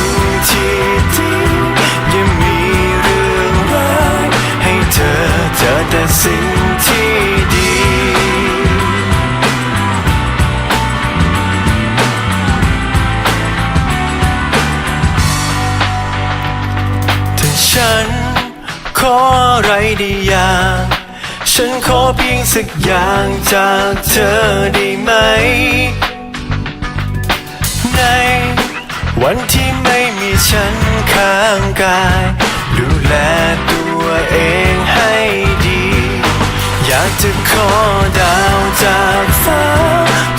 ง สิ่งที่ดี ถ้าฉันขออะไรได้อย่าง ฉันขอเพียงสักอย่างจากเธอได้ไหม ในวันที่ไม่มีฉันข้างกาย ดูแลากจะขอดาวจากฟ้า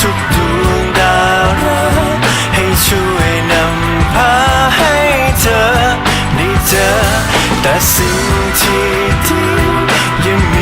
ทุกดวงดาวรักให้ช่วยนำพาให้เธอได้เจอแต่สิ่งที่ดียังมี